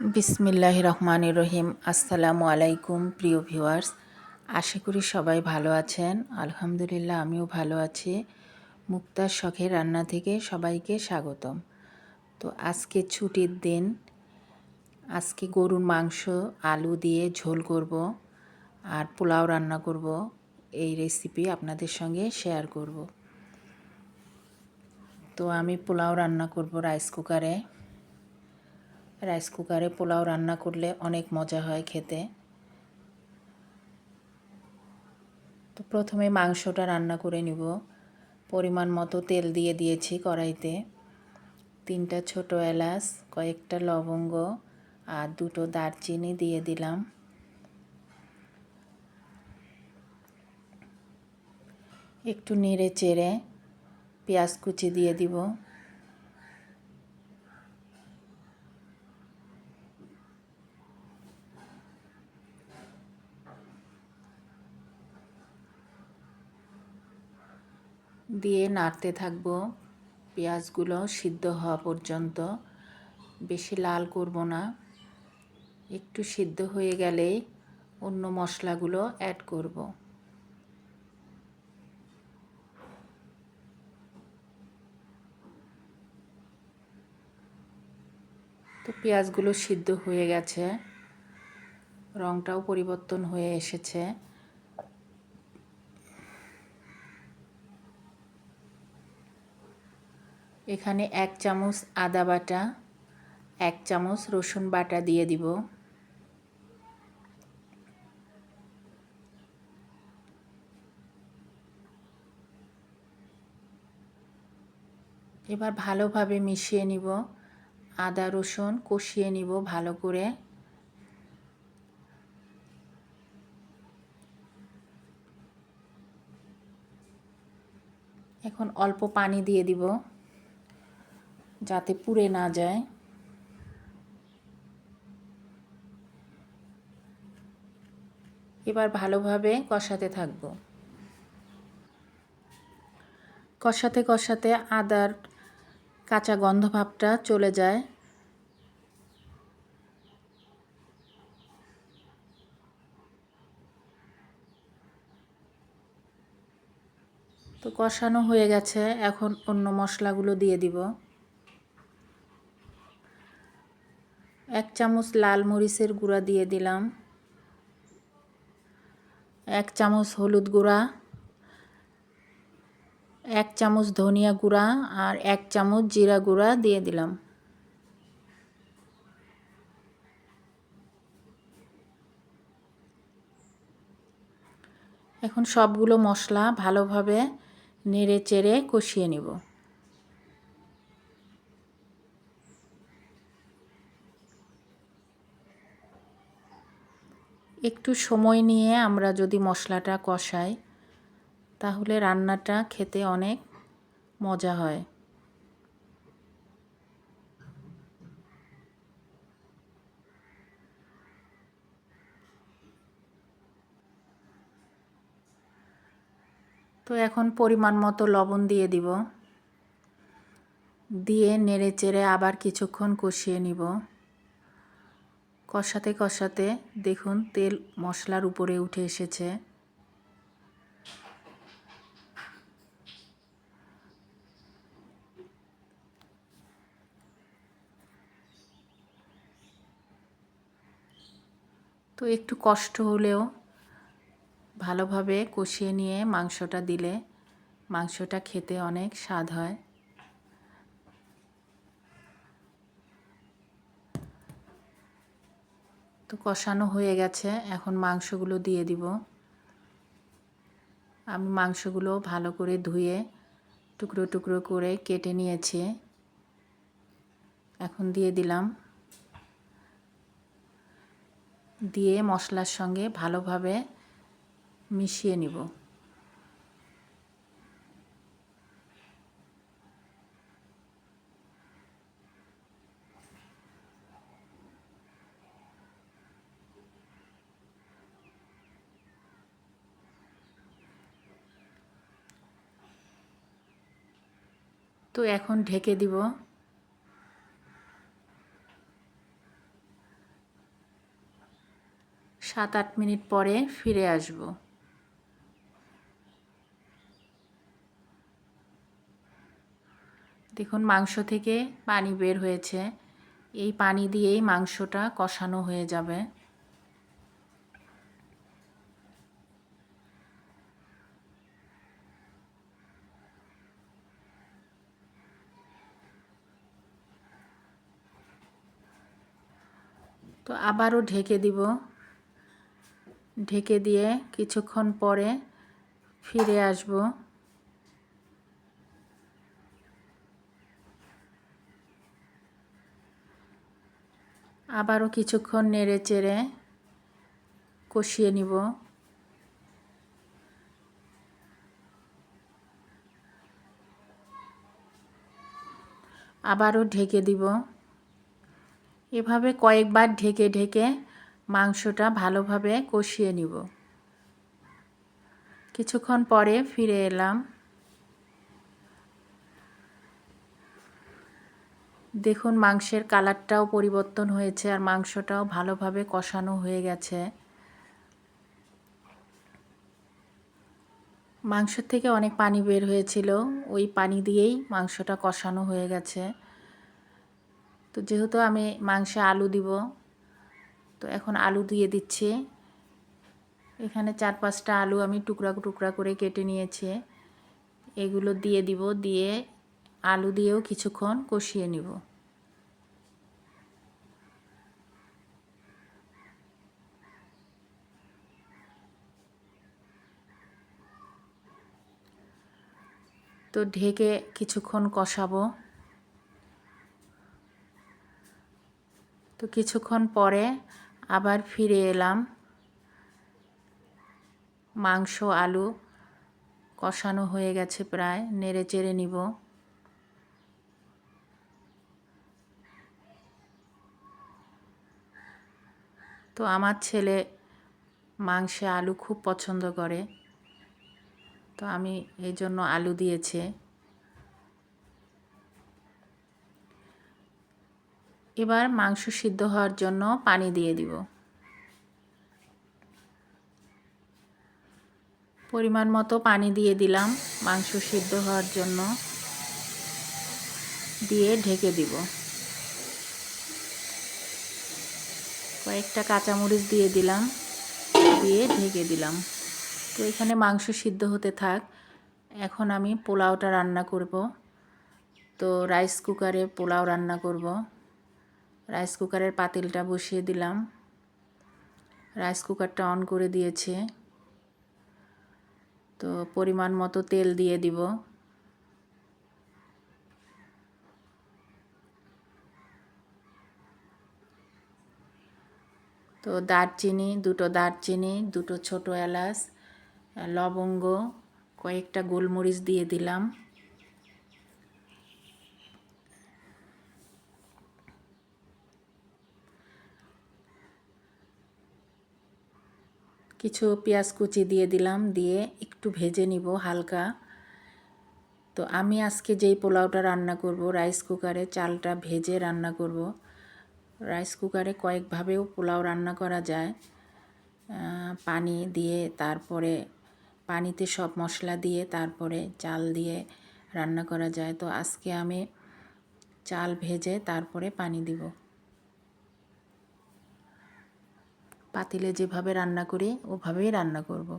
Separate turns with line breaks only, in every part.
বিসমিল্লাহ রহমান রহিম। আসসালামু আলাইকুম, প্রিয় ভিউয়ার্স। আশা করি সবাই ভালো আছেন। আলহামদুলিল্লাহ, আমিও ভালো আছি। মুক্তার শখের রান্না থেকে সবাইকে স্বাগতম। তো আজকে ছুটির দিন। আজকে গরুর মাংস, আলু দিয়ে ঝোল করব আর পোলাও রান্না করব। এই রেসিপি আপনাদের সঙ্গে শেয়ার করব। তো আমি পোলাও রান্না করব রাইস কুকারে রাইস কুকারে পোলাও রান্না করলে অনেক মজা হয় খেতে। তো প্রথমে মাংসটা রান্না করে নিব। পরিমাণ মতো তেল দিয়ে দিয়েছি কড়াইতে। তিনটা ছোট এলাচ, কয়েকটা লবঙ্গ আর দুটো দারচিনি দিয়ে দিলাম। একটু নেড়ে চেড়ে পেঁয়াজ কুচি দিয়ে দিব। দিয়ে নাড়তে থাকব। পেঁয়াজগুলো সিদ্ধ হওয়া পর্যন্ত। বেশি লাল করব না। একটু সিদ্ধ হয়ে গেলেই অন্য মশলাগুলো অ্যাড করব। তো পেঁয়াজগুলো সিদ্ধ হয়ে গেছে। রঙটাও পরিবর্তন হয়ে এসেছে। এখানে এক চামচ আদা বাটা, এক চামচ রসুন বাটা দিয়ে দিব। এবার ভালোভাবে মিশিয়ে নিব। আদা, রসুন কষিয়ে নিব ভালো করে। এখন অল্প পানি দিয়ে দিব। যাতে পুড়ে না যায়। এবার ভালোভাবে কষাতে থাকব। কষাতে কষাতে আদার কাঁচা গন্ধ ভাবটা চলে যায়। তো কষানো হয়ে গেছে, এখন অন্য মশলাগুলো দিয়ে দিব। এক চামচ লাল মরিচের গুঁড়া দিয়ে দিলাম। এক চামচ হলুদ গুঁড়া। এক চামচ ধনিয়া গুঁড়া আর এক চামচ জিরা গুঁড়া দিয়ে দিলাম। এখন সবগুলো মশলা ভালোভাবে নেড়ে চেড়ে কষিয়ে নিব। একটু সময় নিয়ে আমরা যদি মশলাটা কষাই, তাহলে রান্নাটা খেতে অনেক মজা হয়। তো এখন পরিমাণ মতো লবণ দিয়ে দিব। দিয়ে নেড়ে চেড়ে আবার কিছুক্ষণ কষিয়ে নিব। কষাতে কষাতে দেখুন তেল মশলার উপরে উঠে এসেছে। তো একটু কষ্ট হলেও ভালোভাবে কষিয়ে নিয়ে মাংসটা দিলে মাংসটা খেতে অনেক স্বাদ হয়। কষানো হয়ে গেছে, এখন মাংসগুলো দিয়ে দিব। আমি মাংসগুলো ভালো করে ধুয়ে টুকরো টুকরো করে কেটে নিয়েছি। এখন দিয়ে দিলাম। দিয়ে মশলার সঙ্গে ভালোভাবে মিশিয়ে নিব। তো এখন ঢেকে দিব। সাত আট মিনিট পরে ফিরে আসব। দেখুন মাংস থেকে পানি বের হয়েছে। এই পানি দিয়েই মাংসটা কষানো হয়ে যাবে। তো আবারও ঢেকে দিব। ঢেকে দিয়ে কিছুক্ষণ পরে ফিরে আসব। আবারও কিছুক্ষণ নেড়ে চেড়ে কষিয়ে নিব। আবারও ঢেকে দিব। এভাবে কয়েকবার ঢেকে ঢেকে মাংসটা ভালোভাবে কষিয়ে নিব। কিছুক্ষণ পরে ফিরে এলাম। দেখুন, মাংসের কালারটাও পরিবর্তন হয়েছে আর মাংসটাও ভালোভাবে কষানো হয়ে গেছে। মাংস থেকে অনেক পানি বের হয়েছিল। ওই পানি দিয়েই মাংসটা কষানো হয়ে গেছে। তো যেহেতু আমি মাংসে আলু দিব, তো এখন আলু দিয়ে দিচ্ছি। এখানে চার পাঁচটা আলু আমি টুকরা টুকরা করে কেটে নিয়েছি। এগুলো দিয়ে দিব, দিয়ে আলু দিয়েও কিছুক্ষণ কষিয়ে নিব। তো ঢেকে কিছুক্ষণ কষাবো। তো কিছুক্ষণ পরে আবার ফিরে এলাম। মাংস, আলু কষানো হয়ে গেছে প্রায়, নেড়ে চেড়ে নিব। তো আমার ছেলে মাংসে আলু খুব পছন্দ করে। তো আমি এই জন্য আলু দিয়েছে। এবার মাংস সিদ্ধ হওয়ার জন্য পানি দিয়ে দিব। পরিমাণ মতো পানি দিয়ে দিলাম মাংস সিদ্ধ হওয়ার জন্য। দিয়ে ঢেকে দিব। কয়েকটা কাঁচামরিচ দিয়ে দিলাম, দিয়ে ঢেকে দিলাম। তো এখানে মাংস সিদ্ধ হতে থাক। এখন আমি পোলাওটা রান্না করব। তো রাইস কুকারে পোলাও রান্না করব। রাইস কুকারের পাতিলটা বসিয়ে দিলাম। রাইস কুকারটা অন করে দিয়েছে। তো পরিমাণ মতো তেল দিয়ে দিব। তো দারচিনি, দুটো দারচিনি, দুটো ছোটো এলাচ, লবঙ্গ, কয়েকটা গোলমরিচ দিয়ে দিলাম। কিছু পেঁয়াজ কুচি দিয়ে দিলাম, দিয়ে একটু ভেজে নিব হালকা। তো আমি আজকে যেই পোলাওটা রান্না করব, রাইস কুকারে চালটা ভেজে রান্না করব। রাইস কুকারে কয়েকভাবেও পোলাও রান্না করা যায়। পানি দিয়ে তারপরে পানিতে সব মশলা দিয়ে তারপরে চাল দিয়ে রান্না করা যায়। তো আজকে আমি চাল ভেজে তারপরে পানি দিব। পাতিলে যেভাবে রান্না করি, ওভাবেই রান্না করব।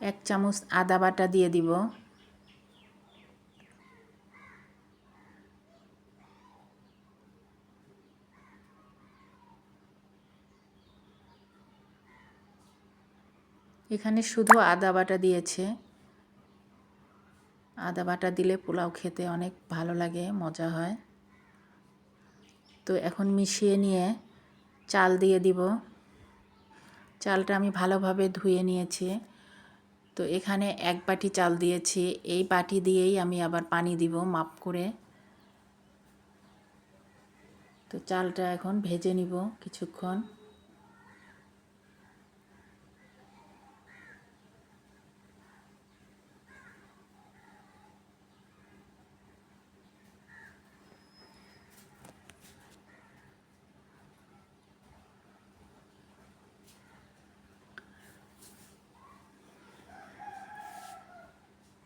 এক চামচ আদা বাটা দিয়ে দিব। এখানে শুধু আদা বাটা দিয়েছে। আদা বাটা দিলে পোলাও খেতে অনেক ভালো লাগে, মজা হয়। তো এখন মিশিয়ে নিয়ে চাল দিয়ে দিব। চালটা আমি ভালোভাবে ধুয়ে নিয়েছি। তো এখানে এক বাটি চাল দিয়েছি। এই বাটি দিয়েই আমি আবার পানি দিব মাপ করে। তো চালটা এখন ভেজে নিব কিছুক্ষণ।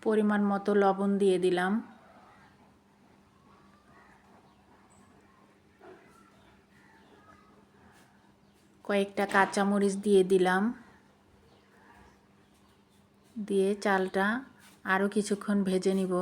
পরিমাণ মতো লবণ দিয়ে দিলাম। কয়েকটা কাঁচামরিচ দিয়ে দিলাম। দিয়ে চালটা আরও কিছুক্ষণ ভেজে নিব।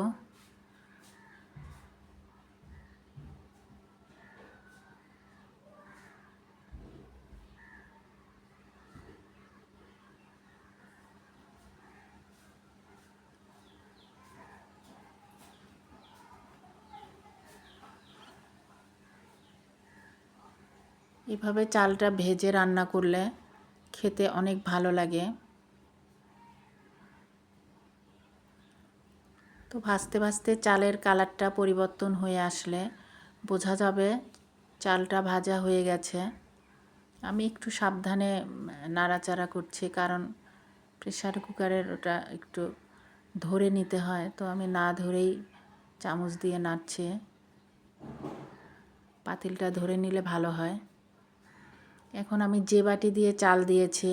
এভাবে চালটা ভেজে রান্না করলে খেতে অনেক ভালো লাগে। তো ভাজতে ভাজতে চালের কালারটা পরিবর্তন হয়ে আসলে বোঝা যাবে চালটা ভাজা হয়ে গেছে। আমি একটু সাবধানে নাড়াচাড়া করছি কারণ প্রেশার কুকারের ওটা একটু ধরে নিতে হয়, তো আমি না ধরেই চামচ দিয়ে নাড়ছি। পাতিলটা ধরে নিলে ভালো হয়। এখন আমি যে বাটি দিয়ে চাল দিয়েছি,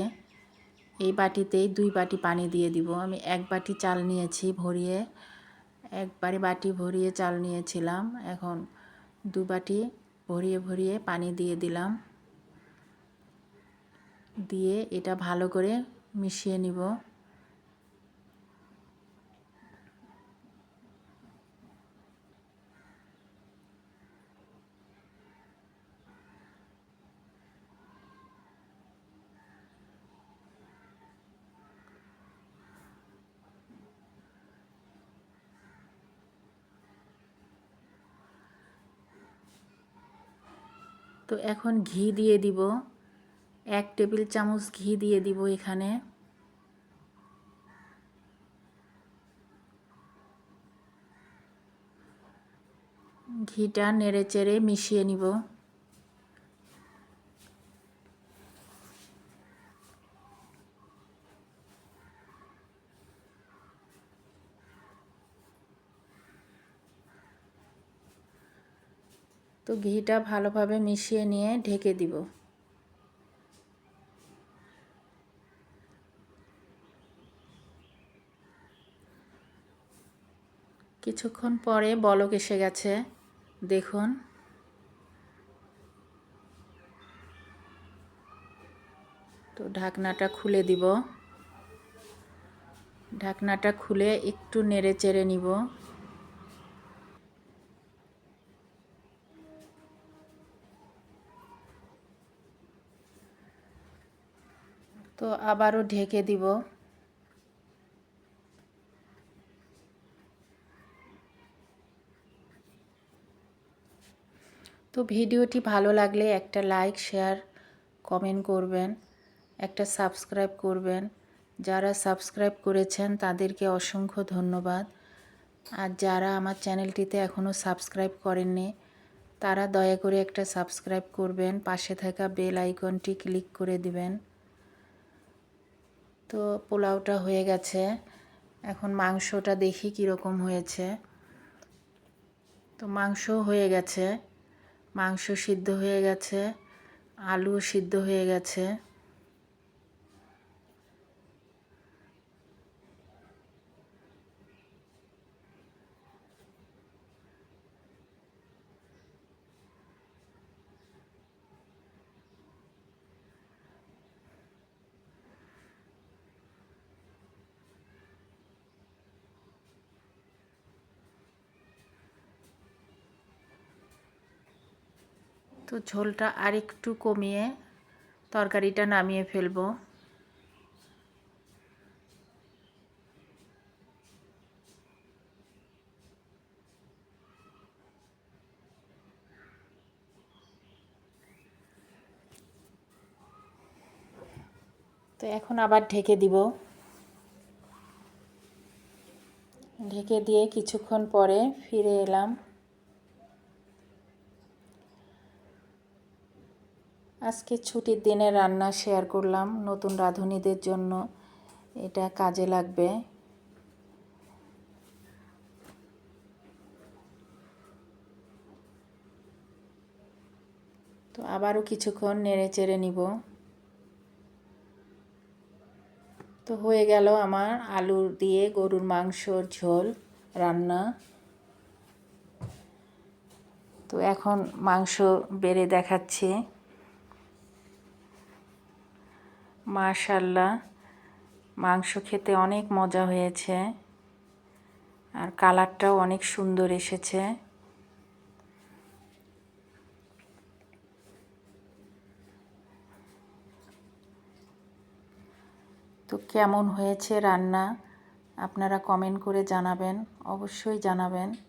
এই বাটিতেই দুই বাটি পানি দিয়ে দিব। আমি এক বাটি চাল নিয়েছি ভরিয়ে, একবারে বাটি ভরিয়ে চাল নিয়েছিলাম। এখন দু বাটি ভরিয়ে ভরিয়ে পানি দিয়ে দিলাম। দিয়ে এটা ভালো করে মিশিয়ে নিব। তো এখন ঘি দিয়ে দিব। এক টেবিল চামচ ঘি দিয়ে দিব এখানে। ঘিটা নেড়ে চেড়ে মিশিয়ে নিব। তো ঘিটা ভালোভাবে মিশিয়ে নিয়ে ঢেকে দিব। কিছুক্ষণ পরে বলক এসে গেছে, দেখুন। তো ঢাকনাটা খুলে দিব। ঢাকনাটা খুলে একটু নেড়ে চেড়ে নিব। তো আবারও ঢেকে দিব। তো ভিডিওটি ভালো লাগলে একটা লাইক, শেয়ার, কমেন্ট করবেন, একটা সাবস্ক্রাইব করবেন। যারা সাবস্ক্রাইব করেছেন তাদেরকে অসংখ্য ধন্যবাদ। আর যারা আমার চ্যানেলটিতে এখনও সাবস্ক্রাইব করেননি, তারা দয়া করে একটা সাবস্ক্রাইব করবেন, পাশে থাকা বেল আইকনটি ক্লিক করে দিবেন। তো পোলাওটা হয়ে গেছে। এখন মাংসটা দেখি কীরকম হয়েছে। তো মাংস হয়ে গেছে। মাংস সিদ্ধ হয়ে গেছে। আলু সিদ্ধ হয়ে গেছে। তো ঝোলটা আরেকটু কমিয়ে তরকারিটা নামিয়ে ফেলব। তো এখন আবার ঢেকে দিব। ঢেকে দিয়ে কিছুক্ষণ পরে ফিরে এলাম। আজকে ছুটির দিনে রান্না শেয়ার করলাম নতুন রাঁধুনিদের জন্য। এটা কাজে লাগবে। তো আবারও কিছুক্ষণ নেড়ে চেড়ে নিব। তো হয়ে গেল আমার আলু দিয়ে গরুর মাংসর ঝোল রান্না। তো এখন মাংস বেড়ে দেখাচ্ছি। মাশাল্লাহ। মাংস খেতে অনেক মজা হয়েছে। আর কালারটাও অনেক সুন্দর এসেছে। তো কেমন হয়েছে রান্না? আপনারা কমেন্ট করে জানাবেন। অবশ্যই জানাবেন।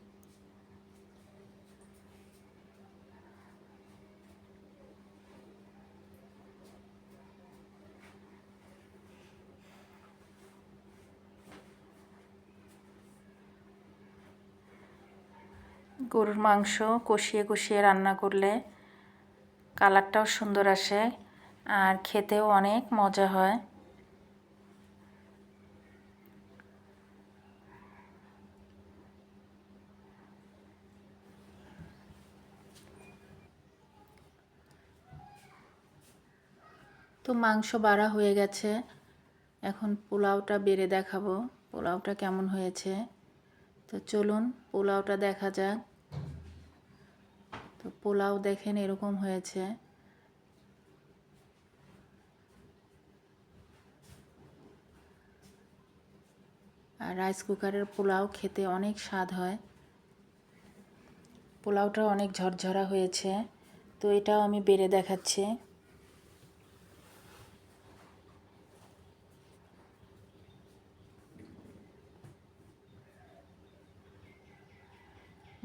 গরুর মাংস কষিয়ে কষিয়ে রান্না করলে কালারটাও সুন্দর আসে আর খেতেও অনেক মজা হয়। তো মাংস বাড়া হয়ে গেছে। এখন পোলাওটা বেড়ে দেখাবো। পোলাওটা কেমন হয়েছে? তো চলুন পোলাওটা দেখা যাক। পোলাও দেখেন এরকম হয়েছে। আর রাইস কুকারের পোলাও খেতে অনেক স্বাদ হয়। পোলাওটা অনেক ঝরঝরা হয়েছে, তো এটাও আমি বেড়ে দেখাচ্ছি।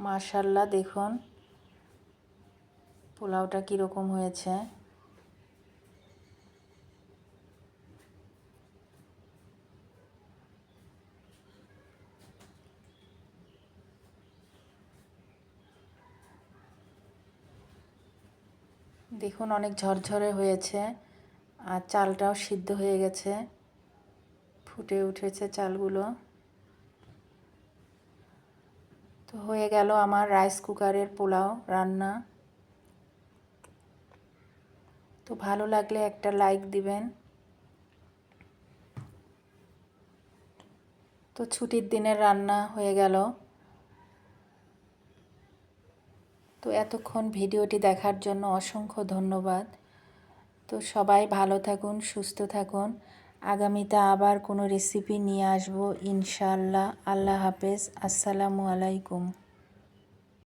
মাশাল্লাহ, দেখুন। পোলাওটা কীরকম হয়েছে? দেখুন, অনেক ঝরঝরে হয়েছে, আর চালটাও সিদ্ধ হয়ে গেছে। ফুটে উঠেছে চালগুলো। তো হয়ে গেল আমার রাইস কুকারের পোলাও রান্না। তো ভালো লাগলে একটা লাইক দিবেন। তো ছুটির দিনের রান্না হয়ে গেল। তো এতক্ষণ ভিডিওটি দেখার জন্য অসংখ্য ধন্যবাদ। তো সবাই ভালো থাকুন, সুস্থ থাকুন। আগামীতে আবার কোনো রেসিপি নিয়ে আসব ইনশাআল্লাহ। আল্লাহ হাফেজ। আসসালামু আলাইকুম।